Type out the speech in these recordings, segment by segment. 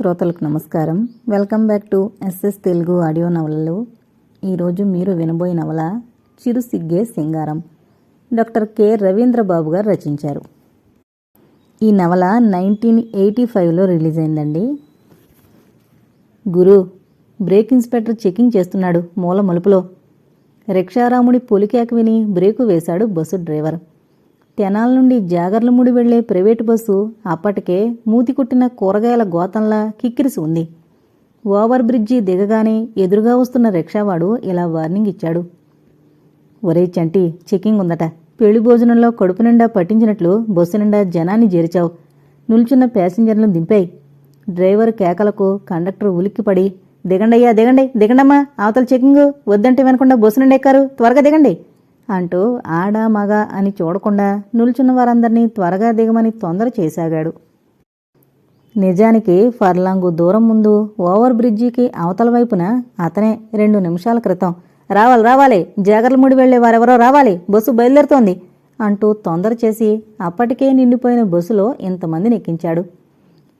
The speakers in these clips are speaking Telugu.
శ్రోతలకు నమస్కారం. Welcome back to SS Telugu audio నవలలు. ఈరోజు మీరు వినబోయే నవల చిరు సిగ్గే సింగారం. Doctor K. రవీంద్ర బాబు గారు రచించారు. ఈ నవల నైన్టీన్ ఎయిటీ ఫైవ్లో రిలీజ్ అయిందండి. గురు బ్రేక్ ఇన్స్పెక్టర్ చెకింగ్ చేస్తున్నాడు మూల మలుపులో. రిక్షారాముడి పొలికేక విని బ్రేకు వేశాడు బస్సు డ్రైవర్. తెనాల నుండి జాగర్లముడి వెళ్ళే ప్రైవేటు బస్సు అప్పటికే మూతికుట్టిన కూరగాయల గోతంలా కిక్కిరిసి ఉంది. ఓవర్ బ్రిడ్జి దిగగానే ఎదురుగా వస్తున్న రిక్షావాడు ఇలా వార్నింగ్ ఇచ్చాడు. ఒరే చంటి చెకింగ్ ఉందట. పెళ్ళి భోజనంలో కడుపు నిండా పట్టించినట్లు బస్సు నిండా జనాన్ని చేర్చావు నిల్చున్న ప్యాసింజర్లను దింపాయి. డ్రైవర్ కేకలకు కండక్టర్ ఉలిక్కిపడి దిగండయ్యా దిగండి దిగండమ్మా అవతల చెకింగ్ వద్దంటే వినకుండా బస్సు నిండా ఎక్కారు. త్వరగా దిగండి. అంటూ ఆడ మగ అని చూడకుండా నిల్చున్న వారందరినీ త్వరగా దిగమని తొందర చేశాగాడు. నిజానికి ఫర్లాంగు దూరం ముందు ఓవర్ బ్రిడ్జికి అవతల వైపున అతనే రెండు నిమిషాల క్రితం రావాలి రావాలి జాగర్లముడి వెళ్ళే వారెవరో రావాలి బస్సు బయలుదేరుతోంది అంటూ తొందర చేసి అప్పటికే నిండిపోయిన బస్సులో ఇంతమందిని ఎక్కించాడు.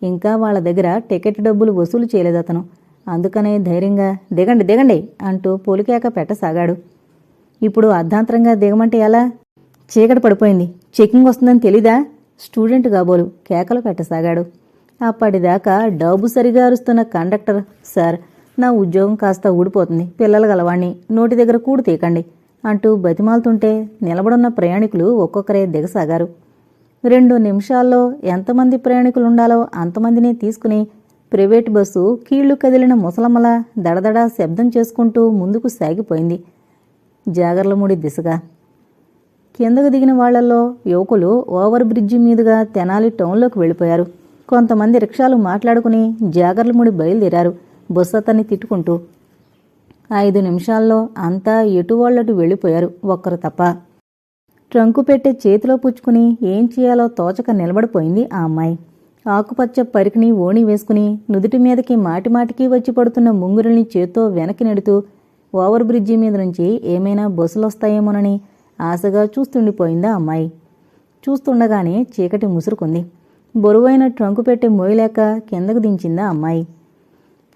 ఇంకా వాళ్ళ దగ్గర టికెట్ డబ్బులు వసూలు చేయలేదు అతను. అందుకనే ధైర్యంగా దిగండి దిగండి అంటూ పొలికేక పెట్టసాగాడు. ఇప్పుడు అర్ధాంతరంగా దిగమంటే ఎలా? చీకటి పడిపోయింది. చెకింగ్ వస్తుందని తెలీదా? స్టూడెంట్ కాబోలు కేకలు పెట్టసాగాడు. అప్పటిదాకా డబ్బు సరిగా అరుస్తున్న కండక్టర్ సార్ నా ఉద్యోగం కాస్త ఊడిపోతుంది. పిల్లలు గలవాణ్ణి. నోటి దగ్గర కూడు తీకండి అంటూ బతిమాలుతుంటే నిలబడున్న ప్రయాణికులు ఒక్కొక్కరే దిగసాగారు. రెండు నిమిషాల్లో ఎంతమంది ప్రయాణికులుండాలో అంతమందిని తీసుకుని ప్రైవేట్ బస్సు కీళ్ళు కదిలిన ముసలమ్మల దడదడా శబ్దం చేసుకుంటూ ముందుకు సాగిపోయింది. జాగర్లముడి దిశగా. కిందకు దిగిన వాళ్ళలో యువకులు ఓవర్ బ్రిడ్జి మీదుగా తెనాలి టౌన్లోకి వెళ్ళిపోయారు. కొంతమంది రిక్షాలు మాట్లాడుకుని జాగర్లముడి బయలుదేరారు. బస్సు అతన్ని తిట్టుకుంటూ. ఐదు నిమిషాల్లో అంతా ఎటువాళ్ళటు వెళ్ళిపోయారు ఒక్కరు తప్ప. ట్రంకు పెట్టే చేతిలో పుచ్చుకుని ఏం చేయాలో తోచక నిలబడిపోయింది ఆ అమ్మాయి. ఆకుపచ్చ పరికిని ఓణి వేసుకుని నుదుటి మీదకి మాటిమాటికి వచ్చి పడుతున్న ముంగురుల్ని చేత్తో వెనక్కి నెడుతూ ఓవర్ బ్రిడ్జి మీద నుంచి ఏమైనా బస్సులు వస్తాయేమోనని ఆశగా చూస్తుండిపోయిందా అమ్మాయి. చూస్తుండగానే చీకటి ముసురుకుంది. బరువైన ట్రంకు పెట్టి మోయలేక కిందకు దించిందా అమ్మాయి.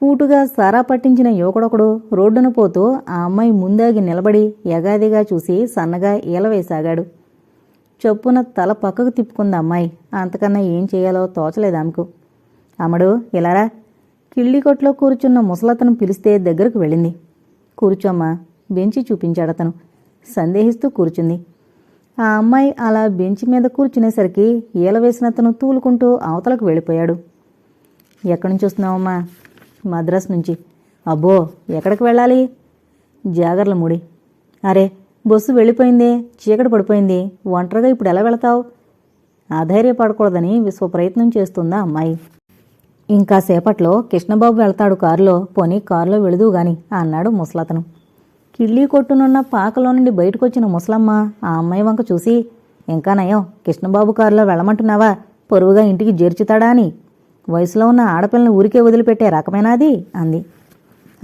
పూటుగా సారా పట్టించిన యువకుడొకడు రోడ్డున పోతూ ఆ అమ్మాయి ముందాగి నిలబడి యగాదిగా చూసి సన్నగా ఈలవేసాగాడు చొప్పున తల పక్కకు తిప్పుకుంది అమ్మాయి. అంతకన్నా ఏం చేయాలో తోచలేదు ఆమెకు. అమ్మడు ఇలారా? కిళ్ళికొట్లో కూర్చున్న ముసలతను పిలిస్తే దగ్గరకు వెళ్ళింది. కూర్చోమ్మా. బెంచి చూపించాడతను. సందేహిస్తూ కూర్చుంది. ఆ అమ్మాయి అలా బెంచి మీద కూర్చునేసరికి ఈలవేసినతను తూలుకుంటూ అవతలకు వెళ్ళిపోయాడు. ఎక్కడి నుంచి వస్తున్నావమ్మా మద్రాస్ నుంచి. అబ్బో ఎక్కడికి వెళ్ళాలి? జాగర్ల ముడి. అరే బస్సు వెళ్ళిపోయిందే చీకటి పడిపోయింది ఒంటరిగా ఇప్పుడు ఎలా వెళతావు? అధైర్యపడకూడదని విశ్వ ప్రయత్నం చేస్తుందా అమ్మాయి. ఇంకా సేపట్లో కృష్ణబాబు వెళ్తాడు కారులో పోనీ కారులో వెళుదు గాని అన్నాడు ముసలతను. కిళ్ళీ కొట్టునున్న పాకలో నుండి బయటకొచ్చిన ముసలమ్మ ఆ అమ్మాయి వంక చూసి ఇంకా నయం కృష్ణబాబు కారులో వెళ్ళమంటున్నావా? పొరువుగా ఇంటికి చేర్చుతాడా అని. వయసులో ఉన్న ఆడపిల్లని ఊరికే వదిలిపెట్టే రకమేనాది అంది.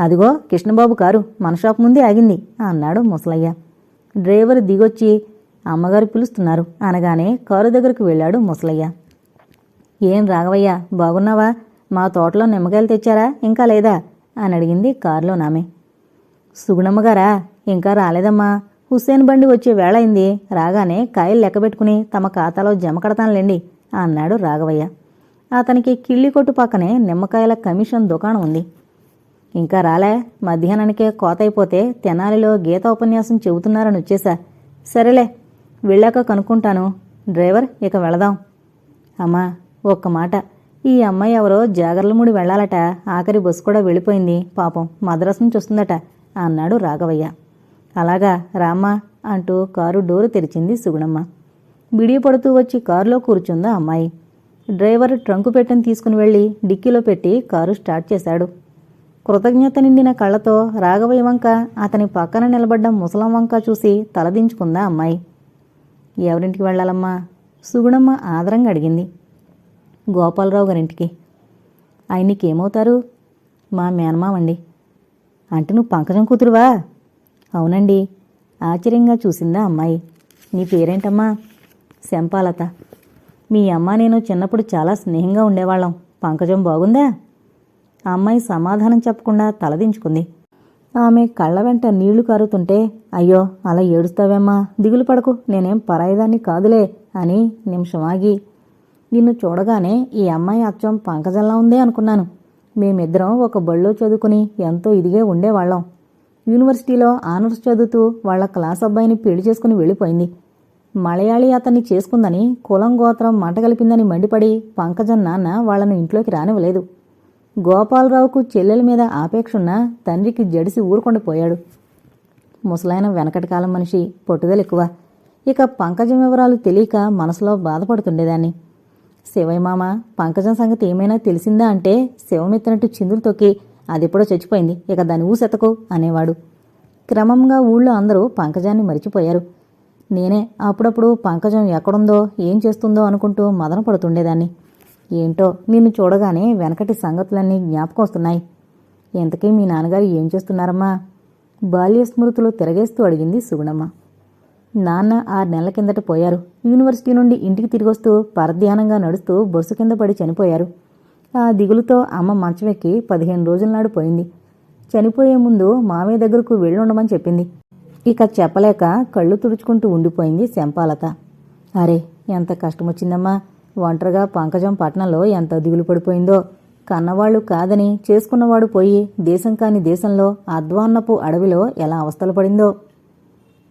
అదిగో కృష్ణబాబు కారు మన షాప్ ముందే ఆగింది అన్నాడు ముసలయ్య. డ్రైవర్ దిగొచ్చి అమ్మగారు పిలుస్తున్నారు అనగానే కారు దగ్గరకు వెళ్ళాడు ముసలయ్య. ఏం రాఘవయ్య బాగున్నావా? మా తోటలో నిమ్మకాయలు తెచ్చారా? ఇంకా లేదా? అని అడిగింది కారులో నామే. సుగుణమ్మగారా ఇంకా రాలేదమ్మా. హుస్సేన్ బండి వచ్చే వేళ అయింది. రాగానే కాయలు లెక్కబెట్టుకుని తమ ఖాతాలో జమ కడతానులేండి అన్నాడు రాఘవయ్య. అతనికి కిళ్ళి కొట్టు పక్కనే నిమ్మకాయల కమిషన్ దుకాణం ఉంది. ఇంకా రాలే మధ్యాహ్నానికే కోత అయిపోతే తెనాలిలో గీత ఉపన్యాసం చెబుతున్నారని వచ్చేసా. సరేలే వెళ్ళాక కనుక్కుంటాను. డ్రైవర్ ఇక వెళదాం. అమ్మా ఒక్క మాట. ఈ అమ్మాయి ఎవరో జాగర్లముడి వెళ్ళాలట. ఆఖరి బస్సు కూడా వెళ్ళిపోయింది. పాపం మద్రాసు నుంచి వస్తుందట అన్నాడు రాఘవయ్య. అలాగా రామ్మా అంటూ కారు డోరు తెరిచింది సుగుణమ్మ. బిడియపడుతూ వచ్చి కారులో కూర్చుందా అమ్మాయి. డ్రైవర్ ట్రంకు పెట్టెను తీసుకుని వెళ్ళి డిక్కీలో పెట్టి కారు స్టార్ట్ చేశాడు. కృతజ్ఞత నిండిన కళ్ళతో రాఘవయ్య వంక అతని పక్కన నిలబడ్డ ముసలం వంక చూసి తలదించుకుందా అమ్మాయి. ఎవరింటికి వెళ్ళాలమ్మా? సుగుణమ్మ ఆదరంగా అడిగింది. గోపాలరావు గారింటికి. ఆయన ఏమవుతారు మా మేనమామండి. అంటే నువ్వు పంకజం కూతురువా? అవునండి. ఆశ్చర్యంగా చూసిందా అమ్మాయి. నీ పేరేంటమ్మా? శంపాలత. మీ అమ్మ నేను చిన్నప్పుడు చాలా స్నేహంగా ఉండేవాళ్ళం. పంకజం బాగుందా? ఆ అమ్మాయి సమాధానం చెప్పకుండా తలదించుకుంది ఆమె కళ్ళ వెంట నీళ్ళు కారుతుంటే అయ్యో అలా ఏడుస్తావేమ్మా? దిగులు పడకు. నేనేం పరాయిదాన్ని కాదులే అని నిమిషం ఆగి నిన్ను చూడగానే ఈ అమ్మాయి అచ్చం పంకజంలా ఉందే అనుకున్నాను. మేమిద్దరం ఒక బళ్ళో చదువుకుని ఎంతో ఇదిగే ఉండేవాళ్ళం. యూనివర్సిటీలో ఆనర్స్ చదువుతూ వాళ్ళ క్లాస్ అబ్బాయిని పెళ్ళి చేసుకుని వెళ్ళిపోయింది. మలయాళీ అతన్ని చేసుకుందని కులం గోత్రం మంట కలిపిందని మండిపడి పంకజం నాన్న వాళ్ళను ఇంట్లోకి రానివ్వలేదు. గోపాలరావుకు చెల్లెల మీద ఆపేక్షున్న తండ్రికి జడిసి ఊరుకొండిపోయాడు ముసలాయన వెనకటి కాలం మనిషి పట్టుదల ఎక్కువ. ఇక పంకజం వివరాలు తెలియక మనసులో బాధపడుతుండేదాన్ని. శివయ్య మామ పంకజం సంగతి ఏమైనా తెలిసిందా అంటే శివమెత్తినట్టు చిందులు తొక్కి అదెప్పుడో చచ్చిపోయింది. ఇక దాని ఊసెతకు అనేవాడు. క్రమంగా ఊళ్ళో అందరూ పంకజాన్ని మరిచిపోయారు. నేనే అప్పుడప్పుడు పంకజం ఎక్కడుందో ఏం చేస్తుందో అనుకుంటూ మదన పడుతుండేదాన్ని. ఏంటో నిన్ను చూడగానే వెనకటి సంగతులన్నీ జ్ఞాపకం వస్తున్నాయి. ఇంతకీ మీ నాన్నగారు ఏం చేస్తున్నారమ్మా? బాల్య స్మృతులు తిరగేస్తూ అడిగింది సుగుణమ్మ. నాన్న ఆరు నెలల కిందట పోయారు. యూనివర్సిటీ నుండి ఇంటికి తిరిగొస్తూ పరధ్యానంగా నడుస్తూ బొరుసు కింద పడి చనిపోయారు. ఆ దిగులుతో అమ్మ మంచమెక్కి పదిహేను రోజుల నాడు పోయింది. చనిపోయే ముందు మామయ్య దగ్గరకు వెళ్ళుండమని చెప్పింది. ఇక చెప్పలేక కళ్ళు తుడుచుకుంటూ ఉండిపోయింది శంపాలత. అరే ఎంత కష్టమొచ్చిందమ్మా. ఒంటరిగా పంకజం పట్నంలో ఎంత దిగులు పడిపోయిందో. కన్నవాళ్ళు కాదని చేసుకున్నవాడు పోయి దేశం కాని దేశంలో అద్వాన్నపు అడవిలో ఎలా అవస్థలు పడిందో.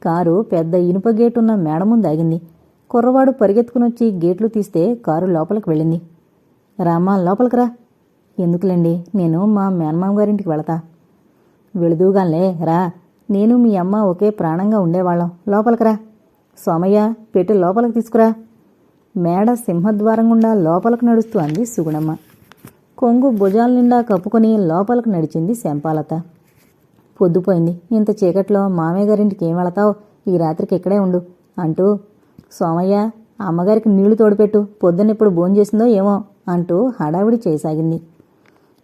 కారు పెద్ద ఇనుప గేటున్న మేడ ముందు ఆగింది కుర్రవాడు పరిగెత్తుకునొచ్చి గేట్లు తీస్తే కారు లోపలికి వెళ్ళింది. రామా లోపలికి రా ఎందుకులేండి నేను మా మేనమామ గారింటికి వెళతా. వెళుదూగాన్లే రా. నేను మీ అమ్మ ఒకే ప్రాణంగా ఉండేవాళ్ళం. లోపలికి రా సోమయ్య పెట్టి లోపలికి తీసుకురా. మేడ సింహద్వారం గుండా లోపలికి నడుస్తూ అంది సుగుణమ్మ. కొంగు భుజాల నిండా కప్పుకొని లోపలికి నడిచింది శంపాలత. పొద్దుపోయింది. ఇంత చీకట్లో మామయ్య గారింటికి ఏం వెళతావు? ఈ రాత్రికి ఇక్కడే ఉండు అంటూ సోమయ్య అమ్మగారికి నీళ్ళు తోడుపెట్టు. పొద్దున్నెప్పుడు భోంచేసిందో ఏమో అంటూ హడావిడి చేయసాగింది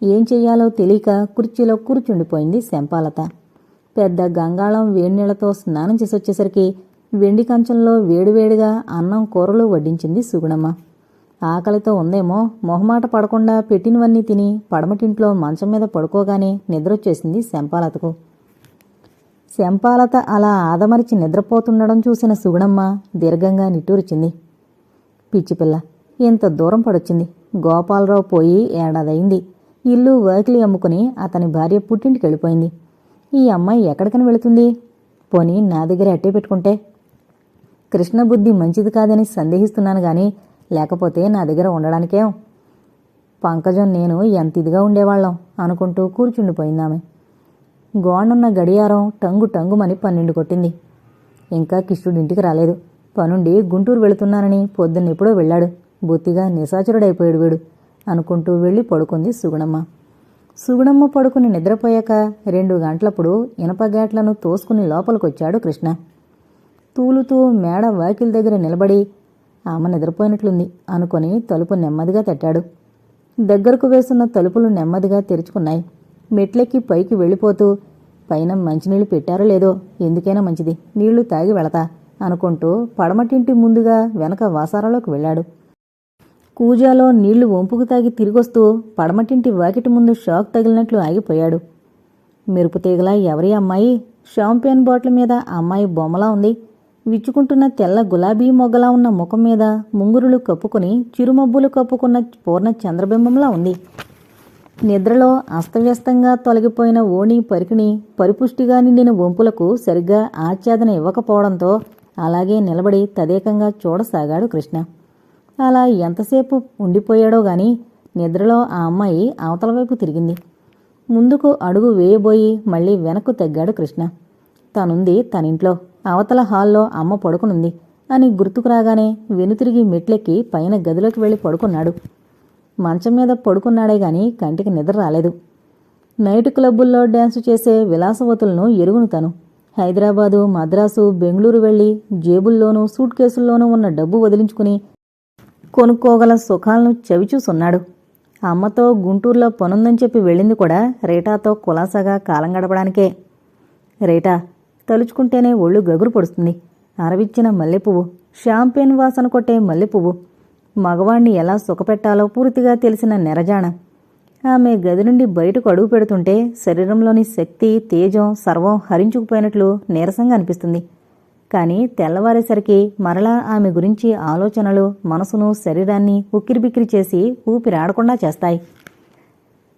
ఏం చెయ్యాలో తెలియక కుర్చీలో కూర్చుండిపోయింది శంపాలత. పెద్ద గంగాళం వేడినీళ్ళతో స్నానం చేసి వచ్చేసరికి వెండి కంచంలో వేడివేడిగా అన్నం కూరలు వడ్డించింది సుగుణమ్మ. ఆకలితో ఉందేమో మొహమాట పడకుండా పెట్టినవన్నీ తిని పడమటింట్లో మంచం మీద పడుకోగానే నిద్రొచ్చేసింది శంపాలతకు. శంపాలత అలా ఆదమరిచి నిద్రపోతుండడం చూసిన సుగుణమ్మ దీర్ఘంగా నిట్టూరిచింది. పిచ్చిపిల్ల ఇంత దూరం పడొచ్చింది. గోపాలరావు పోయి ఏడాదయింది. ఇల్లు వాకిలి అమ్ముకుని అతని భార్య పుట్టింటికి వెళ్ళిపోయింది. ఈ అమ్మాయి ఎక్కడికని వెళుతుంది? పోనీ నా దగ్గర అట్టే పెట్టుకుంటే. కృష్ణ బుద్ధి మంచిది కాదని సందేహిస్తున్నాను గాని లేకపోతే నా దగ్గర ఉండడానికేం పంకజం నేను ఎంత ఇదిగా ఉండేవాళ్ళం అనుకుంటూ కూర్చుండిపోయిందామె. గోడనున్న గడియారం టంగు టంగుమని పన్నెండు కొట్టింది. ఇంకా కిష్టుడు ఇంటికి రాలేదు. పనుండి గుంటూరు వెళుతున్నానని పొద్దున్నెప్పుడో వెళ్ళాడు. బొత్తిగా నిశాచరుడైపోయాడు వీడు అనుకుంటూ వెళ్ళి పడుకుంది సుగుణమ్మ. సుగుణమ్మ పడుకుని నిద్రపోయాక రెండు గంటలప్పుడు ఇనపగేట్లను తోసుకుని లోపలికొచ్చాడు కృష్ణ. తూలుతూ మేడ వాకిల్ దగ్గర నిలబడి ఆమె నిద్రపోయినట్లుంది అనుకొని తలుపు నెమ్మదిగా తట్టాడు. దగ్గరకు వేస్తున్న తలుపులు నెమ్మదిగా తెరుచుకున్నాయి. మెట్లెక్కి పైకి వెళ్ళిపోతూ పైన మంచినీళ్ళు పెట్టారో లేదో ఎందుకైనా మంచిది నీళ్ళు తాగి వెళతా అనుకుంటూ పడమటింటి ముందుగా వెనక వాసారాలోకి వెళ్ళాడు. కూజాలో నీళ్ళు వంపుకు తాగి తిరిగొస్తూ పడమటింటి వాకిటి ముందు షాక్ తగిలినట్లు ఆగిపోయాడు. మెరుపు తీగలా ఎవరి అమ్మాయి? షాంపియన్ బాటిల్ మీద అమ్మాయి బొమ్మలా ఉంది. విచ్చుకుంటున్న తెల్ల గులాబీ మొగ్గలా ఉన్న ముఖం మీద ముంగురులు కప్పుకుని చిరుమబ్బులు కప్పుకున్న పూర్ణ చంద్రబింబంలా ఉంది. నిద్రలో అస్తవ్యస్తంగా తొలగిపోయిన ఓణి పరికిణి పరిపుష్టిగా నిండిన వంపులకు సరిగ్గా ఆచ్ఛాదన ఇవ్వకపోవడంతో అలాగే నిలబడి తదేకంగా చూడసాగాడు కృష్ణ. అలా ఎంతసేపు ఉండిపోయాడో గాని నిద్రలో ఆ అమ్మాయి అవతల వైపు తిరిగింది. ముందుకు అడుగు వేయబోయి మళ్ళీ వెనక్కు తగ్గాడు కృష్ణ. తనుంది తనింట్లో. అవతల హాల్లో అమ్మ పడుకునుంది. అని గుర్తుకు రాగానే వెనుతిరిగి మెట్లెక్కి పైన గదిలోకి వెళ్ళి పడుకున్నాడు. మంచం మీద పడుకున్నాడే గాని కంటికి నిద్ర రాలేదు. నైట్ క్లబ్బుల్లో డ్యాన్సు చేసే విలాసవతులను ఎరుగును తను. హైదరాబాదు మద్రాసు బెంగళూరు వెళ్ళి జేబుల్లోనూ సూట్ కేసుల్లోనూ ఉన్న డబ్బు వదిలించుకుని కొనుక్కోగల సుఖాలను చవిచూసున్నాడు. అమ్మతో గుంటూరులో పనుందని చెప్పి వెళ్ళింది కూడా రేటాతో కులాసాగా కాలం గడపడానికే. రేటా తలుచుకుంటేనే ఒళ్ళు గగురు పొడుస్తుంది. అరవిచ్చిన మల్లెపువ్వు షాంపేన్ వాసన కొట్టే మల్లెపువ్వు. మగవాణ్ణి ఎలా సుఖపెట్టాలో పూర్తిగా తెలిసిన నెరజాణ. ఆమె గది నుండి బయటకు అడుగు పెడుతుంటే శరీరంలోని శక్తి తేజం సర్వం హరించుకుపోయినట్లు నీరసంగా అనిపిస్తుంది. కానీ తెల్లవారేసరికి మరలా ఆమె గురించి ఆలోచనలు మనసును శరీరాన్ని ఉక్కిరిబిక్కిరి చేసి ఊపిరాడకుండా చేస్తాయి.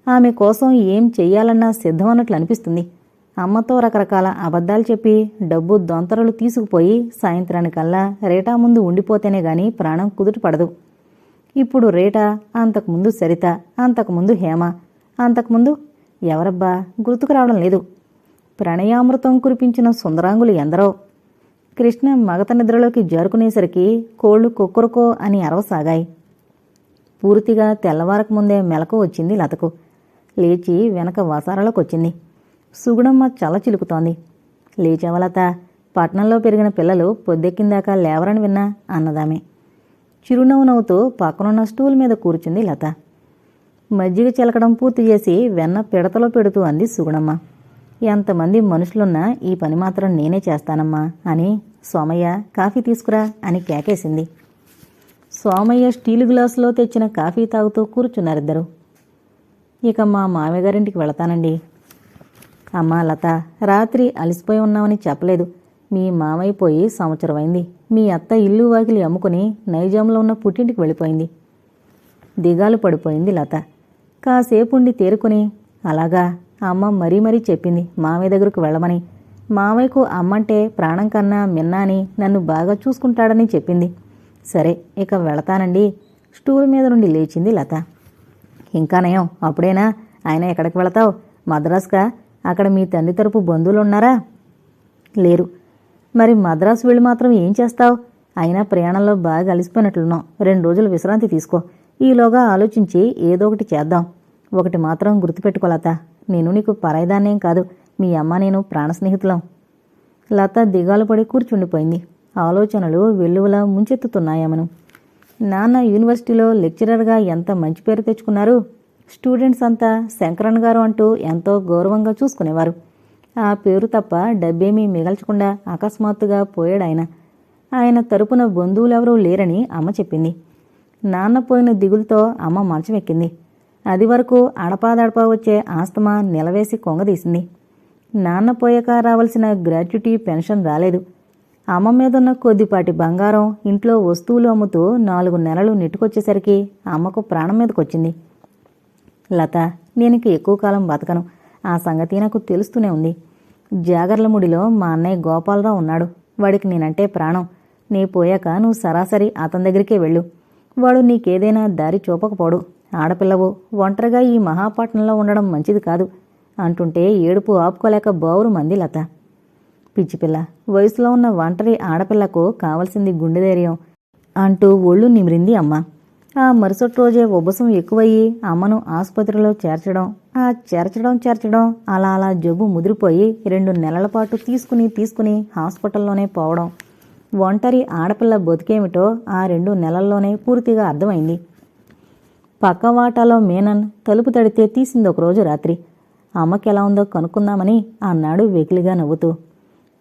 ఆమె కోసం ఏం చెయ్యాలన్నా సిద్ధమన్నట్లు అనిపిస్తుంది. అమ్మతో రకరకాల అబద్ధాలు చెప్పి డబ్బు దొంతరలు తీసుకుపోయి సాయంత్రానికల్లా రేటా ముందు ఉండిపోతేనే గాని ప్రాణం కుదుట పడదు. ఇప్పుడు రేటా అంతకుముందు సరిత అంతకుముందు హేమ అంతకుముందు ఎవరబ్బా గుర్తుకు రావడం లేదు. ప్రణయామృతం కురిపించిన సుందరాంగులు ఎందరో. కృష్ణ మగత నిద్రలోకి జారుకునేసరికి కోళ్ళు కుక్కరుకో అని అరవసాగాయి. పూర్తిగా తెల్లవారక ముందే మెలకు వచ్చింది లతకు. లేచి వెనక వసారాలోకి వచ్చింది సుగుణమ్మ చల్ల చిలుకుతోంది. లేచావలత పట్నంలో పెరిగిన పిల్లలు పొద్దెక్కిందాకా లేవరని విన్నా అన్నదామె. చిరునవ్వు నవ్వుతూ పక్కనున్న స్టూల్ మీద కూర్చుంది లత. మజ్జిగ చిలకడం పూర్తి చేసి వెన్న పిడతలో పెడుతూ అంది సుగుణమ్మ. ఎంతమంది మనుషులున్నా ఈ పని మాత్రం నేనే చేస్తానమ్మా అని సోమయ్య కాఫీ తీసుకురా అని కేకేసింది. సోమయ్య స్టీలు గ్లాసులో తెచ్చిన కాఫీ తాగుతూ కూర్చున్నారిద్దరు. ఇక మా మామయ్యగారింటికి వెళతానండి. అమ్మా లత రాత్రి అలసిపోయి ఉన్నామని చెప్పలేదు. మీ మామయ్య పోయి సంవత్సరం అయింది మీ అత్త ఇల్లు వాకిలి అమ్ముకుని నైజాంలో ఉన్న పుట్టింటికి వెళ్ళిపోయింది. దిగాలు పడిపోయింది లత. కాసేపుండి తేరుకుని అలాగా అమ్మ మరీ మరీ చెప్పింది మామయ్య దగ్గరకు వెళ్ళమని. మామయ్యకు అమ్మంటే ప్రాణం కన్నా మిన్నా అని నన్ను బాగా చూసుకుంటాడని చెప్పింది. సరే ఇక వెళతానండి. స్టూల్ మీద నుండి లేచింది లత. ఇంకా నయం అప్పుడేనా? ఆయన ఎక్కడికి వెళతావు? మద్రాస్గా అక్కడ మీ తండ్రి తరపు బంధువులు ఉన్నారా లేరు. మరి మద్రాసు వెళ్ళి మాత్రం ఏం చేస్తావు? అయినా ప్రయాణంలో బాగా అలసిపోయినట్లున్నాం రెండు రోజులు విశ్రాంతి తీసుకో. ఈలోగా ఆలోచించి ఏదో ఒకటి చేద్దాం. ఒకటి మాత్రం గుర్తుపెట్టుకో లత నేను నీకు పరాయిదాన్నేం కాదు. మీ అమ్మ నేను ప్రాణ స్నేహితులం. లత దిగాలు పడి కూర్చుండిపోయింది. ఆలోచనలు వెల్లువలా ముంచెత్తుతున్నాయమను. నాన్న యూనివర్సిటీలో లెక్చరర్గా ఎంత మంచి పేరు తెచ్చుకున్నారు? స్టూడెంట్స్ అంతా శంకరన్ గారు అంటూ ఎంతో గౌరవంగా చూసుకునేవారు. ఆ పేరు తప్ప డబ్బేమీ మిగల్చకుండా అకస్మాత్తుగా పోయాడాయన. ఆయన తరపున బంధువులెవరూ లేరని అమ్మ చెప్పింది. నాన్న పోయిన దిగులతో అమ్మ మంచం అది వరకు అడపాదడపా వచ్చే ఆస్తమా నిలవేసి కొంగదీసింది. నాన్న పోయాక రావాల్సిన గ్రాట్యుటీ పెన్షన్ రాలేదు. అమ్మ మీదున్న కొద్దిపాటి బంగారం ఇంట్లో వస్తువులు అమ్ముతూ నాలుగు నెలలు నెట్టుకొచ్చేసరికి అమ్మకు ప్రాణం మీదకొచ్చింది. లత నేను ఎక్కువ కాలం బతకను. ఆ సంగతి నాకు తెలుస్తూనే ఉంది. జాగర్లముడిలో మా అన్నయ్య గోపాలరావు ఉన్నాడు. వాడికి నేనంటే ప్రాణం. నీ పోయాక నువ్వు సరాసరి అతని దగ్గరికే వెళ్ళు. వాడు నీకేదైనా దారి చూపకపోడు. ఆడపిల్లవు ఒంటరిగా ఈ మహాపట్నంలో ఉండడం మంచిది కాదు అంటుంటే ఏడుపు ఆపుకోలేక బావురు మంది లత. పిచ్చిపిల్ల వయసులో ఉన్న ఒంటరి ఆడపిల్లకు కావలసింది గుండె ధైర్యం అంటూ ఒళ్ళు నిమిరింది అమ్మ. ఆ మరుసటి రోజే ఉబ్బసం ఎక్కువయ్యి అమ్మను ఆసుపత్రిలో చేర్చడం. ఆ చేర్చడం చేర్చడం. అలా అలా జబ్బు ముదిరిపోయి రెండు నెలల పాటు తీసుకుని తీసుకుని హాస్పిటల్లోనే పోవడం. ఒంటరి ఆడపిల్ల బతికేమిటో ఆ రెండు నెలల్లోనే పూర్తిగా అర్థమైంది. పక్క వాటాలో మేనన్ తలుపు తడితే తీసింది ఒకరోజు రాత్రి. అమ్మకి ఎలా ఉందో కనుక్కుందామని అన్నాడు వెకిలిగా నవ్వుతూ.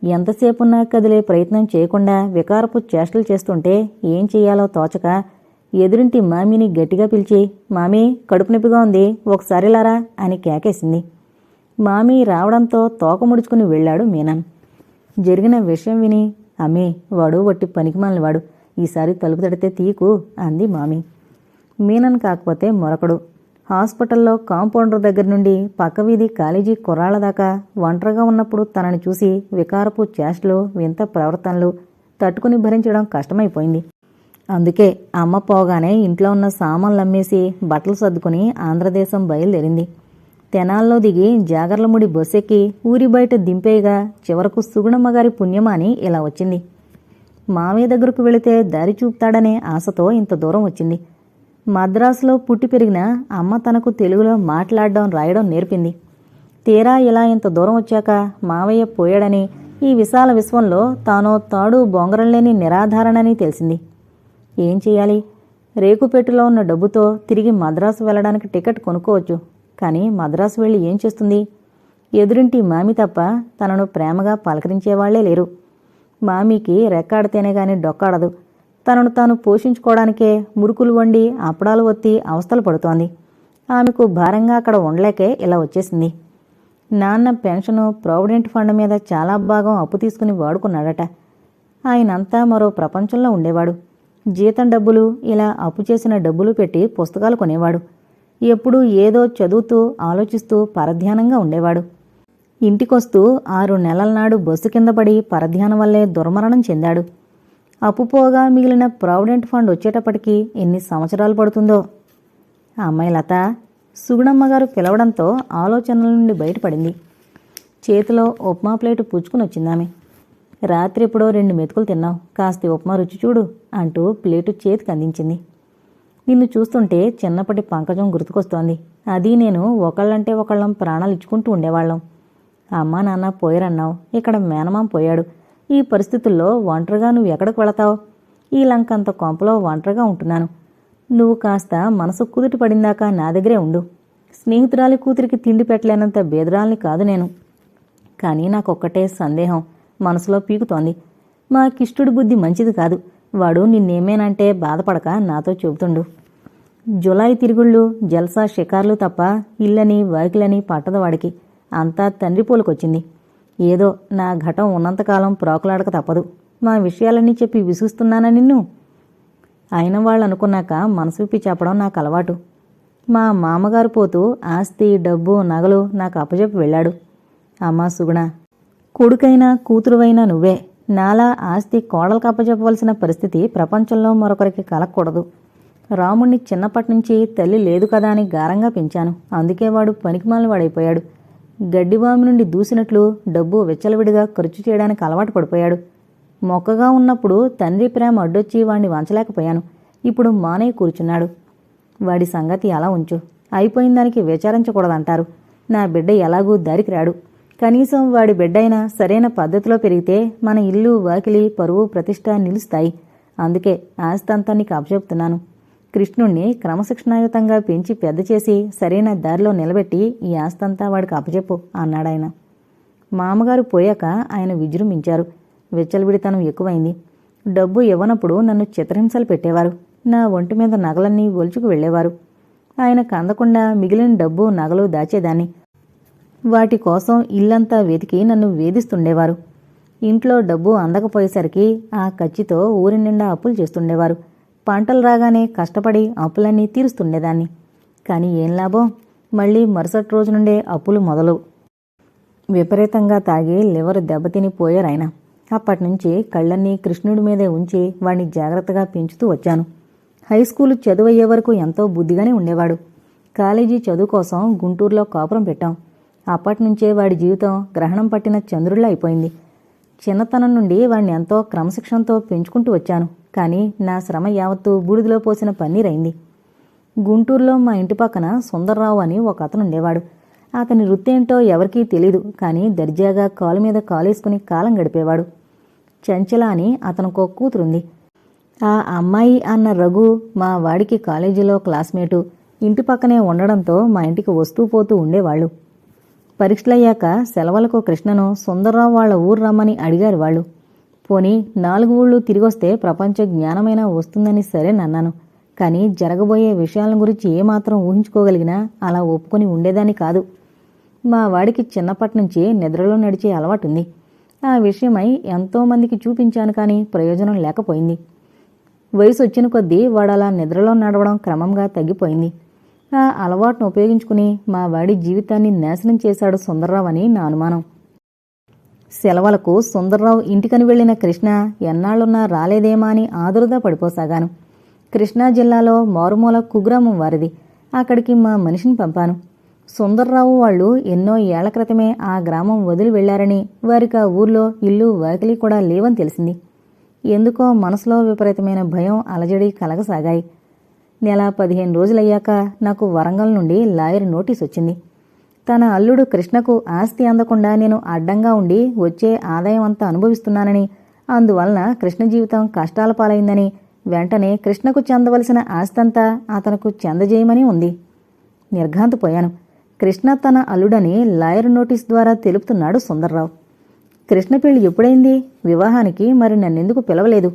ఎంతసేపున్నా కదిలే ప్రయత్నం చేయకుండా వికారపు చేష్టలు చేస్తుంటే ఏం చేయాలో తోచక ఎదురింటి మామీని గట్టిగా పిలిచి మామీ కడుపు నొప్పిగా ఉంది ఒకసారి లారా అని కేకేసింది. మామీ రావడంతో తోక ముడుచుకుని వెళ్ళాడు మీనన్. జరిగిన విషయం విని అమ్మే వాడు వట్టి పనికిమాలిన వాడు ఈసారి తలుపు తడితే తీకు అంది మామీ. మీనన్ కాకపోతే మరొకడు. హాస్పిటల్లో కాంపౌండర్ దగ్గర నుండి పక్క వీధి కాలేజీ కుర్రాళ్ళ దాకా ఒంటరిగా ఉన్నప్పుడు తనని చూసి వికారపు చేష్టలు వింత ప్రవర్తనలు తట్టుకుని భరించడం కష్టమైపోయింది. అందుకే అమ్మ పోగానే ఇంట్లో ఉన్న సామాన్లు అమ్మేసి బట్టలు సర్దుకుని ఆంధ్రదేశం బయలుదేరింది. తెనాల్లో దిగి జాగర్లముడి బొస్సెక్కి ఊరి బయట దింపేయగా చివరకు సుగుణమ్మ గారి పుణ్యమాని ఇలా వచ్చింది. మావయ్య దగ్గరకు వెళితే దారి చూపుతాడనే ఆశతో ఇంత దూరం వచ్చింది. మద్రాసులో పుట్టి పెరిగిన అమ్మ తనకు తెలుగులో మాట్లాడడం రాయడం నేర్పింది. తీరా ఇలా ఇంత దూరం వచ్చాక మావయ్య పోయాడని ఈ విశాల విశ్వంలో తానో తాడు బొంగరం లేని నిరాధారణని తెలిసింది. ఏం చేయాలి? రేకుపెట్టులో ఉన్న డబ్బుతో తిరిగి మద్రాసు వెళ్ళడానికి టికెట్ కొనుక్కోవచ్చు. కానీ మద్రాసు వెళ్ళి ఏం చేస్తుంది? ఎదురింటి మామి తప్ప తనను ప్రేమగా పలకరించేవాళ్ళే లేరు. మామీకి రెక్కాడితేనే గాని డొక్కాడదు. తనను తాను పోషించుకోవడానికే మురుకులు వండి అప్పడాలు ఒత్తి అవస్థలు పడుతోంది. ఆమెకు భారంగా అక్కడ ఉండలేకే ఇలా వచ్చేసింది. నాన్న పెన్షను ప్రావిడెంట్ ఫండ్ మీద చాలా భాగం అప్పు తీసుకుని వాడుకున్నాడట. ఆయనంతా మరో ప్రపంచంలో ఉండేవాడు. జీతం డబ్బులు ఇలా అప్పు చేసిన డబ్బులు పెట్టి పుస్తకాలు కొనేవాడు. ఎప్పుడూ ఏదో చదువుతూ ఆలోచిస్తూ పరధ్యానంగా ఉండేవాడు. ఇంటికొస్తూ ఆరు నెలల నాడు బస్సు కింద పడి పరధ్యానం వల్లే దుర్మరణం చెందాడు. అప్పు పోగా మిగిలిన ప్రావిడెంట్ ఫండ్ వచ్చేటప్పటికి ఎన్ని సంవత్సరాలు పడుతుందో? అమ్మాయి లత సుగుణమ్మగారు పిలవడంతో ఆలోచనల నుండి బయటపడింది. చేతిలో ఉప్మా ప్లేటు పుచ్చుకుని వచ్చిందామె. రాత్రి ఎప్పుడో రెండు మెతుకులు తిన్నావు. కాస్త ఉప్మా రుచి చూడు అంటూ ప్లేటు చేతికి అందించింది. నిన్ను చూస్తుంటే చిన్నప్పటి పంకజం గుర్తుకొస్తోంది. అది నేను ఒకళ్ళంటే ఒకళ్ళం ప్రాణాలు ఇచ్చుకుంటూ ఉండేవాళ్ళం. అమ్మా నాన్న పోయారన్నావు. ఇక్కడ మేనమామ పోయాడు. ఈ పరిస్థితుల్లో ఒంటరిగా నువ్వు ఎక్కడికి వెళతావు? ఈ లంకంత కొంపలో ఒంటరిగా ఉంటున్నాను. నువ్వు కాస్త మనసు కుదుటి పడిందాకా నా దగ్గరే ఉండు. స్నేహితురాలి కూతురికి తిండి పెట్టలేనంత బేదరాల్ని కాదు నేను. కానీ నాకొక్కటే సందేహం. మనసులో పీకుతోంది. మా కిష్టుడి బుద్ధి మంచిది కాదు. వాడు నిన్నేమేనంటే బాధపడక నాతో చెబుతుండు. జులాయి తిరుగుళ్ళు జల్సా షికార్లు తప్ప ఇల్లని వాకిలని పట్టదు వాడికి. అంతా తండ్రి పోలుకొచ్చింది. ఏదో నా ఘటం ఉన్నంతకాలం ప్రాకులాడక తప్పదు. మా విషయాలన్నీ చెప్పి విసుగుస్తున్నానా నిన్ను? అయిన వాళ్ళు అనుకున్నాక మనసు విప్పి చెప్పడం నాకు అలవాటు మా మామగారు పోతూ ఆస్తి డబ్బు నగలు నాకు అప్పచెప్పి వెళ్ళాడు. అమ్మా సుగుణ కొడుకైనా కూతురువైనా నువ్వే. నాలా ఆస్తి కోడలకు అప్పచెప్పవలసిన పరిస్థితి ప్రపంచంలో మరొకరికి కలగకూడదు. రాముణ్ణి చిన్నప్పటి నుంచి తల్లి లేదు కదా అని గారంగా పెంచాను. అందుకే వాడు పనికిమాలిన వాడైపోయాడు. గడ్డివామి నుండి దూసినట్లు డబ్బు విచ్చలవిడిగా ఖర్చు చేయడానికి అలవాటు పడిపోయాడు. మొక్కగా ఉన్నప్పుడు తండ్రి ప్రేమ అడ్డొచ్చి వాణ్ణి వంచలేకపోయాను. ఇప్పుడు మానయ్య కూర్చున్నాడు. వాడి సంగతి అలా ఉంచు. అయిపోయిన దానికి విచారించకూడదంటారు. నా బిడ్డ ఎలాగూ దారికి రాడు. కనీసం వాడి బిడ్డైనా సరైన పద్ధతిలో పెరిగితే మన ఇల్లు వాకిలి పరువు ప్రతిష్ట నిలుస్తాయి. అందుకే ఆస్తంతా నీకు అప్పచెప్తున్నాను కృష్ణుణ్ణి క్రమశిక్షణాయుతంగా పెంచి పెద్ద చేసి సరైన దారిలో నిలబెట్టి ఈ ఆస్తంతా వాడికి అప్పచెప్పు అన్నాడాయన మామగారు పోయాక ఆయన విజృంభించారు. విచ్చలవిడితనం ఎక్కువైంది. డబ్బు ఇవ్వనప్పుడు నన్ను చిత్రహింసలు పెట్టేవారు. నా ఒంటి మీద నగలన్నీ ఒలుచుకు వెళ్ళేవారు. ఆయన కందకుండా మిగిలిన డబ్బు నగలు దాచేదాన్ని. వాటి కోసం ఇల్లంతా వెతికి నన్ను వేధిస్తుండేవారు. ఇంట్లో డబ్బు అందకపోయేసరికి ఆ కచ్చితో ఊరి నిండా అప్పులు చేస్తుండేవారు. పంటలు రాగానే కష్టపడి అప్పులన్నీ తీరుస్తుండేదాన్ని. కానీ ఏం లాభం? మళ్ళీ మరుసటి రోజు నుండే అప్పులు మొదలు విపరీతంగా తాగి లివర్ దెబ్బతిని పోయారాయన అప్పటినుంచి కళ్ళన్నీ కృష్ణుడి మీదే ఉంచి వాణ్ణి జాగ్రత్తగా పెంచుతూ వచ్చాను. హై స్కూల్ చదువయ్యే వరకు ఎంతో బుద్ధిగానే ఉండేవాడు. కాలేజీ చదువు కోసం గుంటూరులో కాపురం పెట్టాం. అప్పటినుంచే వాడి జీవితం గ్రహణం పట్టిన చంద్రుడిలా అయిపోయింది. చిన్నతనం నుండి వాణ్ణి ఎంతో క్రమశిక్షణతో పెంచుకుంటూ వచ్చాను. కానీ నా శ్రమ యావత్తు బూడిదలో పోసిన పన్నీరైంది గుంటూరులో మా ఇంటి పక్కన సుందర్రావు అని ఒక అతను ఉండేవాడు. అతని వృత్తి ఏంటో ఎవరికీ తెలీదు కానీ దర్జాగా కాలు మీద కాలేసుకుని కాలం గడిపేవాడు. చంచల అని అతనికో కూతురుంది. ఆ అమ్మాయి అన్న రఘు మా వాడికి కాలేజీలో క్లాస్మేటు. ఇంటి పక్కనే ఉండడంతో మా ఇంటికి వస్తూ పోతూ ఉండేవాళ్ళు. పరీక్షలయ్యాక సెలవులకు కృష్ణను సుందర్రావు వాళ్ళ ఊరు రమ్మని అడిగారు వాళ్ళు. పోనీ నాలుగు ఊళ్ళు తిరిగొస్తే ప్రపంచ జ్ఞానమైనా వస్తుందని సరే నన్నాను. కానీ జరగబోయే విషయాల గురించి ఏమాత్రం ఊహించుకోగలిగినా అలా ఒప్పుకొని ఉండేదాన్ని కాదు. మా వాడికి చిన్నప్పటి నుంచి నిద్రలో నడిచే అలవాటుంది. ఆ విషయమై ఎంతోమందికి చూపించాను కానీ ప్రయోజనం లేకపోయింది. వయసు వచ్చిన కొద్దీ వాడలా నిద్రలో నడవడం క్రమంగా తగ్గిపోయింది. ఆ అలవాటును ఉపయోగించుకుని మా వాడి జీవితాన్ని నాశనం చేశాడు సుందర్రావు అని నా అనుమానం. సెలవులకు సుందర్రావు ఇంటికని వెళ్ళిన కృష్ణ ఎన్నాళ్ళున్నా రాలేదేమా అని ఆదురుదా పడిపోసాగాను. కృష్ణా జిల్లాలో మారుమూల కుగ్రామం వారిది. అక్కడికి మా మనిషిని పంపాను. సుందర్రావు వాళ్ళు ఎన్నో ఏళ్ళ క్రితమే ఆ గ్రామం వదిలి వెళ్ళారని వారికి ఆ ఊర్లో ఇల్లు వాకిలి కూడా లేవని తెలిసింది. ఎందుకో మనసులో విపరీతమైన భయం అలజడి కలగసాగాయి. నెల పదిహేను రోజులయ్యాక నాకు వరంగల్ నుండి లాయర్ నోటీస్ వచ్చింది. తన అల్లుడు కృష్ణకు ఆస్తి అందకుండా నేను అడ్డంగా ఉండి వచ్చే ఆదాయం అంతా అనుభవిస్తున్నానని అందువలన కృష్ణ జీవితం కష్టాల పాలైందని వెంటనే కృష్ణకు చెందవలసిన ఆస్తంతా అతనకు చెందజేయమని ఉంది. నిర్ఘాంతపోయాను. కృష్ణ తన అల్లుడని లాయర్ నోటీస్ ద్వారా తెలుపుతున్నాడు సుందర్రావు. కృష్ణ పెళ్ళి ఎప్పుడైంది? వివాహానికి మరి నన్నెందుకు పిలవలేదు?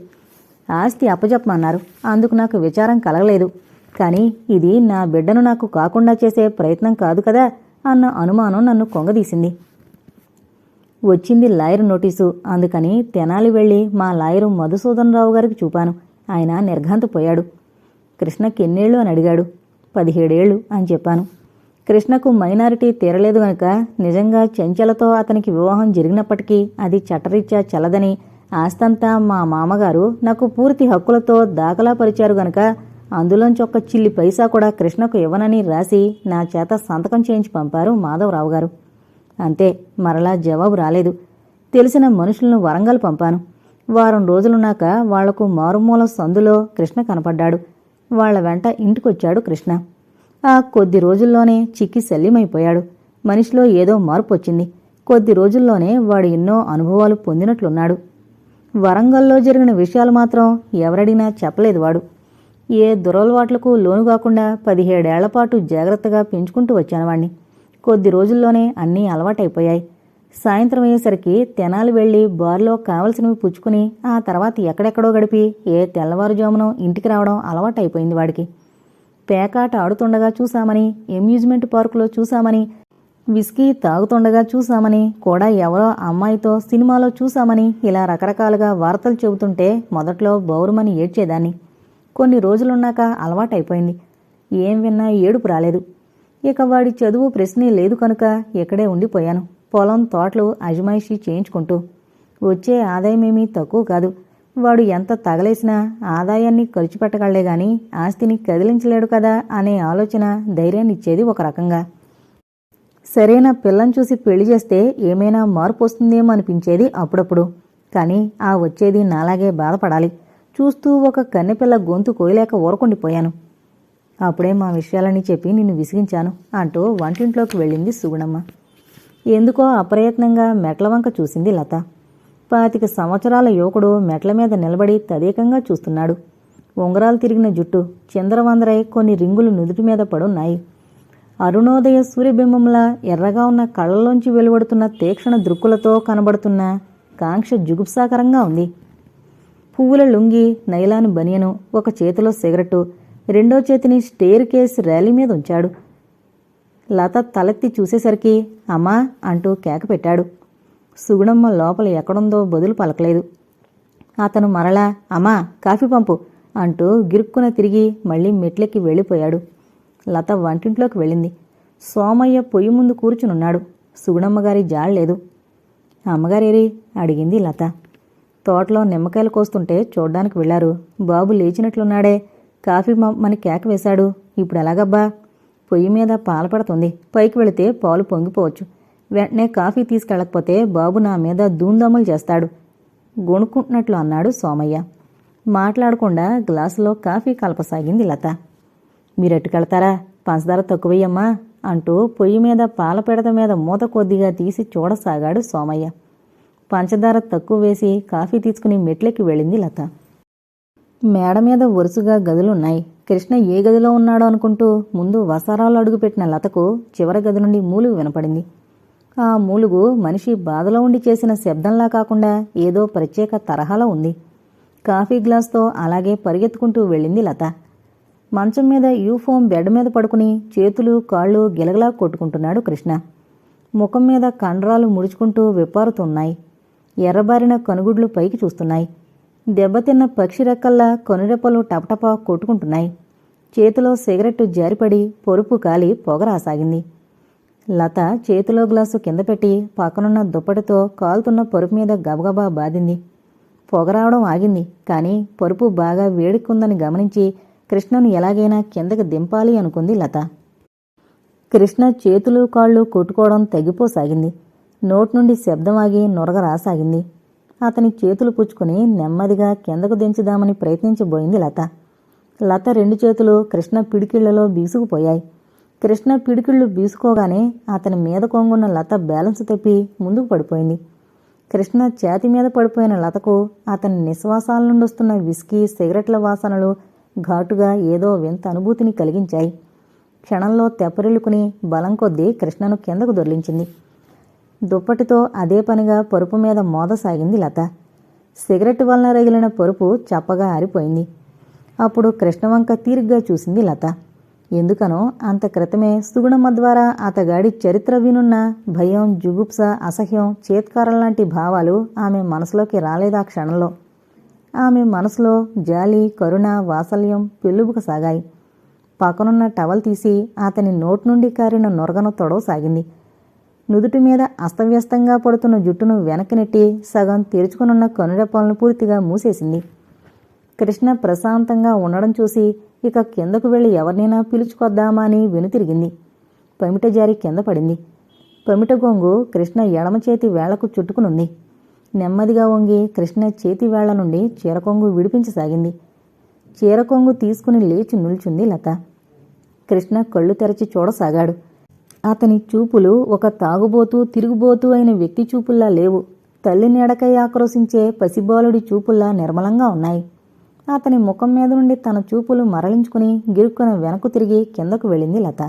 ఆస్తి అప్పజెప్పమన్నారు. అందుకు నాకు విచారం కలగలేదు. కానీ ఇది నా బిడ్డను నాకు కాకుండా చేసే ప్రయత్నం కాదు కదా అన్న అనుమానం నన్ను కొంగదీసింది. వచ్చింది లాయర్ నోటీసు. అందుకని తెనాలి వెళ్ళి మా లాయరు మధుసూదనరావు గారికి చూపాను. ఆయన నిర్ఘాంతపోయాడు. కృష్ణకి ఎన్నేళ్ళు అని అడిగాడు. పదిహేడేళ్ళు అని చెప్పాను. కృష్ణకు మైనారిటీ తీరలేదు గనుక నిజంగా చెంచలతో అతనికి వివాహం జరిగినప్పటికీ అది చట్టరీత్యా చల్లదని ఆస్తంతా మా మామగారు నాకు పూర్తి హక్కులతో దాఖలా పరిచారు గనుక అందులోంచి ఒక్క చిల్లి పైసా కూడా కృష్ణకు ఇవ్వనని రాసి నా చేత సంతకం చేయించి పంపారు మాధవరావు గారు. అంతే మరలా జవాబు రాలేదు. తెలిసిన మనుషులను వరంగల్ పంపాను. వారం రోజులున్నాక వాళ్ళకు మారుమూల సందులో కృష్ణ కనపడ్డాడు. వాళ్ళ వెంట ఇంటికొచ్చాడు కృష్ణ. ఆ కొద్ది రోజుల్లోనే చిక్కి శల్యమైపోయాడు. మనిషిలో ఏదో మార్పు వచ్చింది. కొద్ది రోజుల్లోనే వాడు ఎన్నో అనుభవాలు పొందినట్లున్నాడు. వరంగల్లో జరిగిన విషయాలు మాత్రం ఎవరడినా చెప్పలేదు వాడు. ఏ దురలవాట్లకు లోను కాకుండా పదిహేడేళ్ళ పాటు జాగ్రత్తగా పెంచుకుంటూ వచ్చాను వాణ్ణి. కొద్ది రోజుల్లోనే అన్నీ అలవాటైపోయాయి. సాయంత్రం అయ్యేసరికి తెనాలి వెళ్ళి బార్లో కావలసినవి పుచ్చుకుని ఆ తర్వాత ఎక్కడెక్కడో గడిపి ఏ తెల్లవారుజామునో ఇంటికి రావడం అలవాటైపోయింది వాడికి. పేకాట ఆడుతుండగా చూశామని అమ్యూజ్మెంట్ పార్కులో చూశామని విస్కీ తాగుతుండగా చూశామని కూడా ఎవరో అమ్మాయితో సినిమాలో చూశామని ఇలా రకరకాలుగా వార్తలు చెబుతుంటే మొదట్లో బౌరుమని ఏడ్చేదాన్ని. కొన్ని రోజులున్నాక అలవాటైపోయింది. ఏం విన్నా ఏడుపు రాలేదు. ఇక వాడి చదువు ప్రశ్నే లేదు కనుక ఇక్కడే ఉండిపోయాను. పొలం తోటలు అజమాయిషీ చేయించుకుంటూ. వచ్చే ఆదాయమేమీ తక్కువ కాదు. వాడు ఎంత తగలేసినా ఆదాయాన్ని ఖర్చు పెట్టగలడే గాని ఆస్తిని కదిలించలేడు కదా అనే ఆలోచన ధైర్యాన్ని ఇచ్చేది ఒక రకంగా. సరైన పిల్లని చూసి పెళ్ళి చేస్తే ఏమైనా మార్పు వస్తుందేమో అనిపించేది అప్పుడప్పుడు. కానీ ఆ వచ్చేది నాలాగే బాధపడాలి. చూస్తూ ఒక కన్నెపిల్ల గొంతు కోయలేక ఊరకుండిపోయాను. అప్పుడే మా విషయాలని చెప్పి నిన్ను విసిగించాను అంటూ వంటింట్లోకి వెళ్ళింది సుగుణమ్మ. ఎందుకో అప్రయత్నంగా మెట్ల వంక చూసింది లత. పాతిక సంవత్సరాల యువకుడు మెట్ల మీద నిలబడి తదేకంగా చూస్తున్నాడు. ఉంగరాలు తిరిగిన జుట్టు చిందరవందరై కొన్ని రింగులు నుదుటి మీద పడున్నాయి. అరుణోదయ సూర్యబింబంలా ఎర్రగా ఉన్న కళ్ళలోంచి వెలువడుతున్న తీక్షణ దృక్కులతో కనబడుతున్న కాంక్ష జుగుప్సాకరంగా ఉంది. పువ్వుల లుంగి నైలాను బనియను ఒక చేతిలో సిగరెట్టు రెండో చేతిని స్టేర్ కేస్ ర్యాలీ మీద ఉంచాడు. లత తలెత్తి చూసేసరికి అమ్మా అంటూ కేక పెట్టాడు. సుగుణమ్మ లోపల ఎక్కడుందో బదులు పలకలేదు. అతను మరలా అమ్మా కాఫీ పంపు అంటూ గిరుక్కున తిరిగి మళ్ళీ మెట్లెక్కి వెళ్ళిపోయాడు. లత వంటింట్లోకి వెళ్ళింది. సోమయ్య పొయ్యి ముందు కూర్చునున్నాడు. సుగుణమ్మగారి జాడలేదు అమ్మగారేరి అడిగింది లత. తోటలో నిమ్మకాయలు కోస్తుంటే చూడ్డానికి వెళ్ళారు బాబు లేచినట్లున్నాడే. కాఫీ మని కేక వేశాడు. ఇప్పుడు ఎలాగబ్బా? పొయ్యి మీద పాల పడుతుంది. పైకి వెళితే పాలు పొంగిపోవచ్చు. వెంటనే కాఫీ తీసుకెళ్ళకపోతే బాబు నా మీద దూందమ్ములు చేస్తాడు. గొణుక్కుంటున్నట్లు అన్నాడు సోమయ్య. మాట్లాడకుండా గ్లాసులో కాఫీ కలపసాగింది లత. మీరెట్టుకెళ్తారా పంచదార తక్కువయ్యమ్మా అంటూ పొయ్యి మీద పాలపెడత మీద మూత కొద్దిగా తీసి చూడసాగాడు సోమయ్య. పంచదార తక్కువ వేసి కాఫీ తీసుకుని మెట్లెక్కి వెళ్ళింది లత. మేడ మీద వరుసగా గదులున్నాయి. కృష్ణ ఏ గదిలో ఉన్నాడో అనుకుంటూ ముందు వసారాలు అడుగుపెట్టిన లతకు చివరి గది నుండి మూలుగు వినపడింది. ఆ మూలుగు మనిషి బాధలో ఉండి చేసిన శబ్దంలా కాకుండా ఏదో ప్రత్యేక తరహాలో ఉంది. కాఫీ గ్లాస్తో అలాగే పరిగెత్తుకుంటూ వెళ్ళింది లత. మంచం మీద యూఫోమ్ బెడ్ మీద పడుకుని చేతులు కాళ్ళు గిలగలా కొట్టుకుంటున్నాడు కృష్ణ. ముఖం మీద కండరాలు ముడుచుకుంటూ విప్పారుతున్నాయి. ఎర్రబారిన కనుగుడ్లు పైకి చూస్తున్నాయి. దెబ్బతిన్న పక్షి రెక్కల్లా కనురెప్పలు టపటపా కొట్టుకుంటున్నాయి. చేతిలో సిగరెట్టు జారిపడి పొరుపు కాలి పొగరాసాగింది. లత చేతిలో గ్లాసు కింద పెట్టి పక్కనున్న దుప్పటితో కాలుతున్న పరుపు మీద గబగబా బాదింది పొగరావడం ఆగింది కానీ పరుపు బాగా వేడికుందని గమనించి కృష్ణను ఎలాగైనా కిందకి దింపాలి అనుకుంది లత. కృష్ణ చేతులు కాళ్ళు కొట్టుకోవడం తగ్గిపోసాగింది నోటి నుండి శబ్దం ఆగి నొరగ రాసాగింది. అతని చేతులు పుచ్చుకుని నెమ్మదిగా కిందకు దించుదామని ప్రయత్నించబోయింది లత. లత రెండు చేతులు కృష్ణ పిడికిళ్ళలో బీసుకుపోయాయి. కృష్ణ పిడికిళ్ళు బీసుకోగానే అతని మీద కొంగున్న లత బ్యాలెన్స్ తప్పి ముందుకు పడిపోయింది. కృష్ణ చేతి మీద పడిపోయిన లతకు అతని నిశ్వాసాల నుండి వస్తున్న విస్కీ సిగరెట్ల వాసనలు ఘాటుగా ఏదో వింత అనుభూతిని కలిగించాయి. క్షణంలో తెప్పరిల్లుకుని బలం కొద్దీ కృష్ణను కిందకు దొర్లించింది. దుప్పటితో అదే పనిగా పరుపు మీద మోదసాగింది లత. సిగరెట్ వలన రగిలిన పరుపు చప్పగా ఆరిపోయింది. అప్పుడు కృష్ణవంక తీరిగ్గా చూసింది లత. ఎందుకనో అంత క్రితమే సుగుణమ్మ ద్వారా అతగాడి చరిత్ర వినున్న భయం జుగుప్స అసహ్యం చేత్కారం లాంటి భావాలు ఆమె మనసులోకి రాలేదా క్షణంలో? ఆమె మనసులో జాలి కరుణ వాత్సల్యం పెళ్ళుబుక సాగాయి. పక్కనున్న టవల్ తీసి అతని నోటి నుండి కారిన నొరగను తొడవసాగింది. నుదుటి మీద అస్తవ్యస్తంగా పడుతున్న జుట్టును వెనక్కి నెట్టి సగం తెరుచుకునున్న కనురెప్పలను పూర్తిగా మూసేసింది. కృష్ణ ప్రశాంతంగా ఉండడం చూసి ఇక కిందకు వెళ్ళి ఎవరినైనా పిలుచుకొద్దామా అని వెనుతిరిగింది. పమిట జారి కింద పడింది. పమిట గొంగు కృష్ణ ఎడమ చేతి వేళకు చుట్టుకునుంది. నెమ్మదిగా వంగి కృష్ణ చేతి వేళ్ళ నుండి చీరకొంగు విడిపించసాగింది. చీరకొంగు తీసుకుని లేచి నిల్చుంది లత. కృష్ణ కళ్ళు తెరచి చూడసాగాడు. అతని చూపులు ఒక తాగుబోతూ తిరుగుబోతూ అయిన వ్యక్తి చూపుల్లా లేవు. తల్లి నీడకై ఆక్రోశించే పసిబాలుడి చూపుల్లా నిర్మలంగా ఉన్నాయి. అతని ముఖం మీద నుండి తన చూపులు మరలించుకుని గిరుక్కున వెనక్కు తిరిగి కిందకు వెళ్ళింది లత.